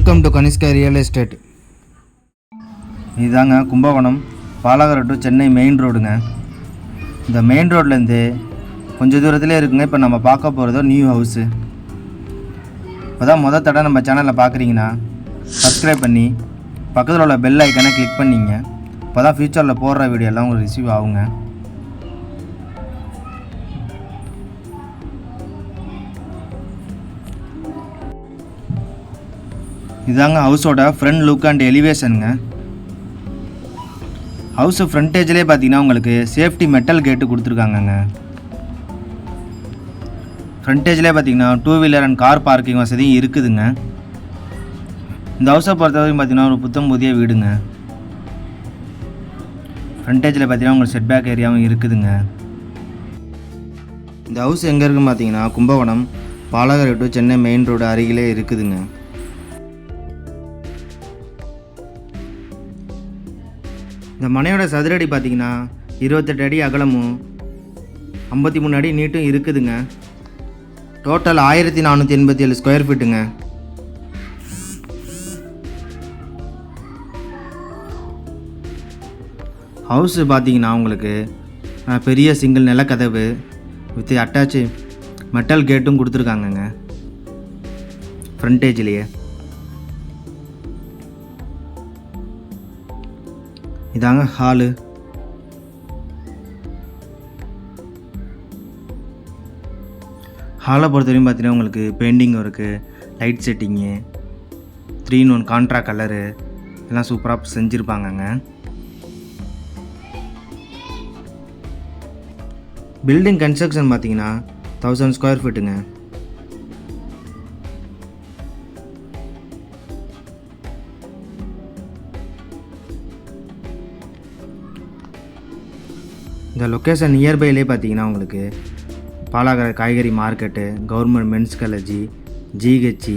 Welcome to Kanishka real estate இதாங்க Kumbakonam பாலாகரம் to Chennai main ரோடுங்க இந்த மெயின் ரோட்லேருந்து கொஞ்சம் தூரத்திலே இருக்குங்க. இப்போ நம்ம பார்க்க போகிறதோ நியூ ஹவுஸு இப்போ தான் மொதல் தடவை நம்ம சேனலில் பார்க்குறீங்கன்னா சப்ஸ்கிரைப் பண்ணி பக்கத்தில் உள்ள பெல் ஐக்கனை கிளிக் பண்ணிங்க. இப்போ தான் ஃப்யூச்சரில் போடுற வீடியோ எல்லாம் உங்களுக்கு ரிசீவ் ஆகுங்க. இதாங்க ஹவுஸோட ஃப்ரண்ட் லுக் அண்ட் எலிவேஷனுங்க ஹவுஸ் ஃப்ரண்டேஜ்லேயே பார்த்தீங்கன்னா உங்களுக்கு சேஃப்டி மெட்டல் கேட்டு கொடுத்துருக்காங்கங்க. ஃப்ரண்டேஜ்லேயே பார்த்தீங்கன்னா two wheeler and car parking வசதியும் இருக்குதுங்க. இந்த ஹவுஸை பொறுத்த வரைக்கும் பார்த்தீங்கன்னா ஒரு புத்தம் புதிய வீடுங்க. ஃப்ரண்டேஜில் பார்த்தீங்கன்னா உங்களுக்கு செட்பேக் ஏரியாவும் இருக்குதுங்க. இந்த ஹவுஸ் எங்கே இருக்குன்னு பார்த்தீங்கன்னா Kumbakonam Balakarai to Chennai main road அருகிலே இருக்குதுங்க. இந்த மனையோட சதுரடி பார்த்தீங்கன்னா இருபத்தெட்டு அடி அகலமும் ஐம்பத்தி மூணு அடி நீட்டும் இருக்குதுங்க. டோட்டல் ஆயிரத்தி நானூற்றி எண்பத்தி ஏழு ஸ்கொயர் ஃபீட்டுங்க ஹவுஸு பார்த்தீங்கன்னா உங்களுக்கு பெரிய சிங்கிள் நிலக்கதவு வித் அட்டாச்சு மெட்டல் கேட்டும் கொடுத்துருக்காங்கங்க. ஃப்ரண்டேஜ்லேயே இதாங்க ஹாலு. ஹாலை பொறுத்தவரையும் பார்த்தீங்கன்னா உங்களுக்கு painting work light setting three in one contra colour எல்லாம் சூப்பராக செஞ்சுருப்பாங்கங்க. பில்டிங் கன்ஸ்ட்ரக்ஷன் பார்த்தீங்கன்னா தௌசண்ட் ஸ்கொயர் ஃபீட்டுங்க இந்த லொக்கேஷன் நியர்பைலே பார்த்தீங்கன்னா உங்களுக்கு பாலாகர காய்கறி market government men's college GHC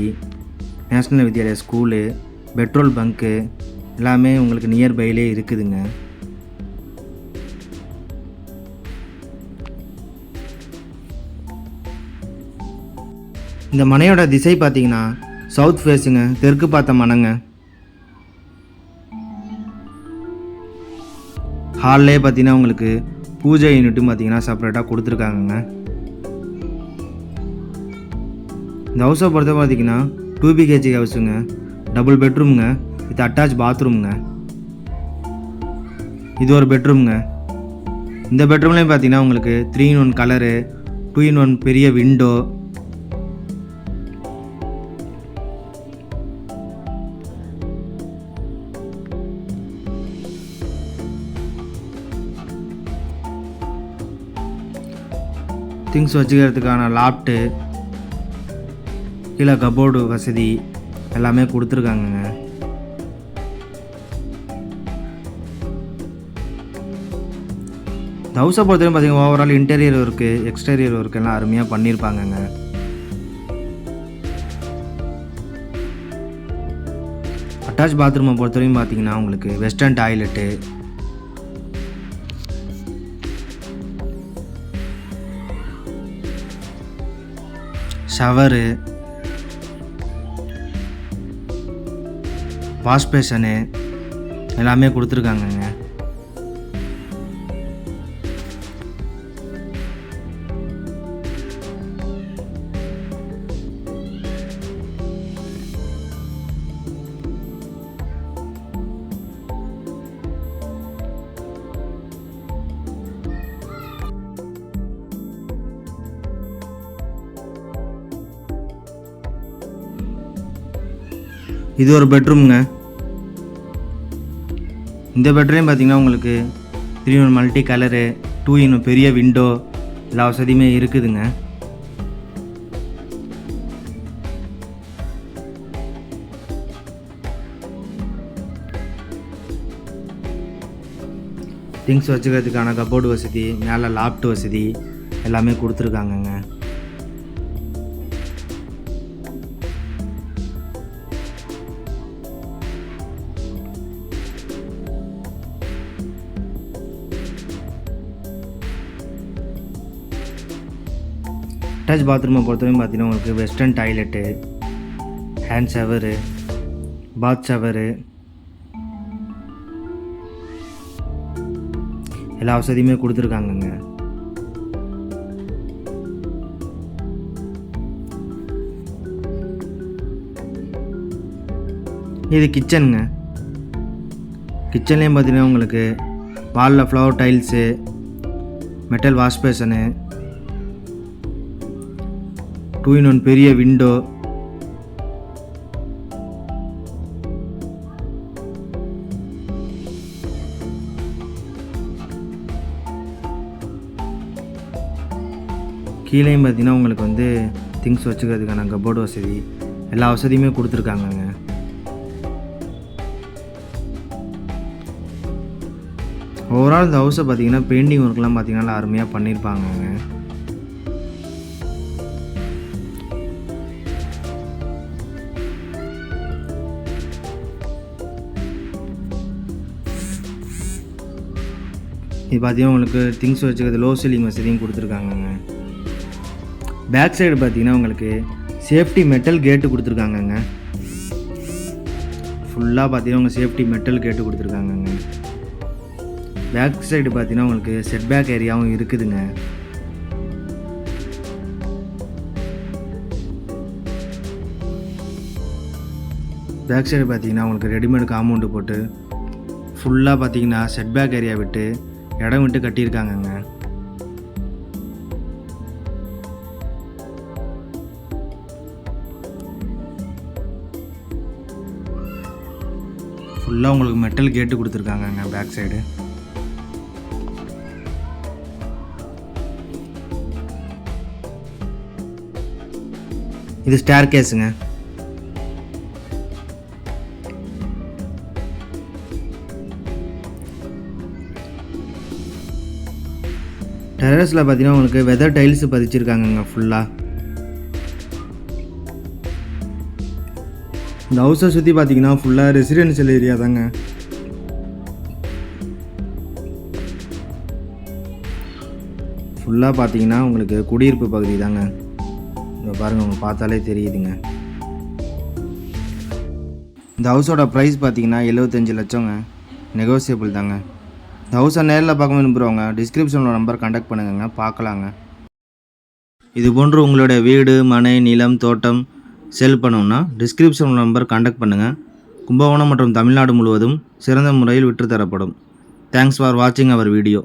national Vidyalaya school petrol bunk எல்லாமே உங்களுக்கு நியர்பைலே இருக்குதுங்க. இந்த மனையோட திசை பார்த்தீங்கன்னா சவுத் ஃபேஸுங்க தெற்கு பார்த்த மனங்க. ஹால்லே பார்த்தீங்கன்னா உங்களுக்கு பூஜை யூனிட்டும் பார்த்தீங்கன்னா செப்பரேட்டாக கொடுத்துருக்காங்கங்க. இந்த ஹவுஸை பொறுத்த பார்த்தீங்கன்னா டூ பிஹெச்சி ஹவுஸுங்க டபுள் பெட்ரூம்ங்க வித் அட்டாச் பாத்ரூம்ங்க இது ஒரு பெட்ரூம்ங்க இந்த பெட்ரூம்லேயும் பார்த்தீங்கன்னா உங்களுக்கு three in one colour two in one பெரிய விண்டோ திங்ஸ் வச்சுக்கிறதுக்கான லாப்ட்டு கீழே கபோர்டு வசதி எல்லாமே கொடுத்துருக்காங்கங்க. இந்த ஹவுஸை பொறுத்தவரைக்கும் பார்த்தீங்கன்னா overall interior work exterior work எல்லாம் அருமையாக பண்ணியிருப்பாங்கங்க அட்டாச் பாத்ரூமை பொறுத்தவரைக்கும் பார்த்தீங்கன்னா உங்களுக்கு western toilet shower wash basin எல்லாமே கொடுத்துருக்காங்கங்க. இது ஒரு பெட்ரூம்ங்க. இந்த பெட்ரூம் பார்த்திங்கன்னா உங்களுக்கு three one multi colour two in பெரிய விண்டோ எல்லா வசதியுமே இருக்குதுங்க. திங்ஸ் வச்சுக்கிறதுக்கான கபோர்டு வசதி மேலே லாப்ட் வசதி எல்லாமே கொடுத்துருக்காங்கங்க. அட்டாச் பாத்ரூமை பொறுத்தவரைக்கும் பார்த்தீங்கன்னா உங்களுக்கு western toilet hand shower bath shower எல்லா வசதியுமே கொடுத்துருக்காங்கங்க. இது கிச்சனுங்க கிச்சன்லேயும் பார்த்தீங்கன்னா உங்களுக்கு வாலில் flower tiles metal wash basin two in one பெரிய விண்டோ கீழேயும் பார்த்தீங்கன்னா உங்களுக்கு வந்து திங்ஸ் வச்சுக்கிறதுக்கான கபோர்டு வசதி எல்லா வசதியுமே கொடுத்துருக்காங்கங்க. ஓவரால் இந்த ஹவுஸை பார்த்தீங்கன்னா பெயிண்டிங் ஒர்க்லாம் பார்த்தீங்கன்னா நல்லா அருமையாக பண்ணியிருப்பாங்கங்க. இது பார்த்தீங்கன்னா உங்களுக்கு திங்ஸ் வச்சுக்கிறது லோ சீலிங் வசதியும் கொடுத்துருக்காங்கங்க. பேக் சைடு பார்த்தீங்கன்னா உங்களுக்கு சேஃப்டி மெட்டல் கேட்டு கொடுத்துருக்காங்கங்க. ஃபுல்லாக பார்த்தீங்கன்னா உங்களுக்கு சேஃப்டி மெட்டல் கேட்டு கொடுத்துருக்காங்கங்க. பேக் சைடு பார்த்தீங்கன்னா உங்களுக்கு செட் பேக் ஏரியாவும் இருக்குதுங்க. பேக் சைடு பார்த்தீங்கன்னா உங்களுக்கு ரெடிமேட் காம்பவுண்டு போட்டு ஃபுல்லாக பார்த்தீங்கன்னா செட் பேக் ஏரியா விட்டு இடம் விட்டு கட்டியிருக்காங்கங்க. ஃபுல்லாக உங்களுக்கு மெட்டல் கேட்டு கொடுத்துருக்காங்கங்க பேக் சைடு இது ஸ்டேர் கேஸுங்க டெரஸில் பார்த்தீங்கன்னா உங்களுக்கு வெதர் டைல்ஸ் பதிச்சிருக்காங்கங்க ஃபுல்லாக இந்த ஹவுஸை சுற்றி பார்த்தீங்கன்னா ஃபுல்லாக ரெசிடென்ஷியல் ஏரியா தாங்க. ஃபுல்லாக பார்த்தீங்கன்னா உங்களுக்கு குடியிருப்பு பகுதி தாங்க. இங்கே பாருங்கள் உங்களுக்கு பார்த்தாலே தெரியுதுங்க. இந்த ஹவுஸோட ப்ரைஸ் பார்த்தீங்கன்னா எழுபத்தஞ்சு லட்சங்க. நெகோசியபிள் தாங்க. ஹவுஸை நேரில் பார்க்க விரும்புகிறவங்க டிஸ்கிரிப்ஷனில் நம்பர் கான்டாக்ட் பண்ணுங்கங்க. பார்க்கலாங்க. இது போன்று உங்களுடைய வீடு மனை நிலம் தோட்டம் செல் பண்ணணும்னா டிஸ்கிரிப்ஷன் நம்பர் கான்டாக்ட் பண்ணுங்கள் கும்பகோணம் மற்றும் தமிழ்நாடு முழுவதும் சிறந்த முறையில் விற்றுத்தரப்படும். தேங்க்ஸ் ஃபார் வாட்சிங் அவர் வீடியோ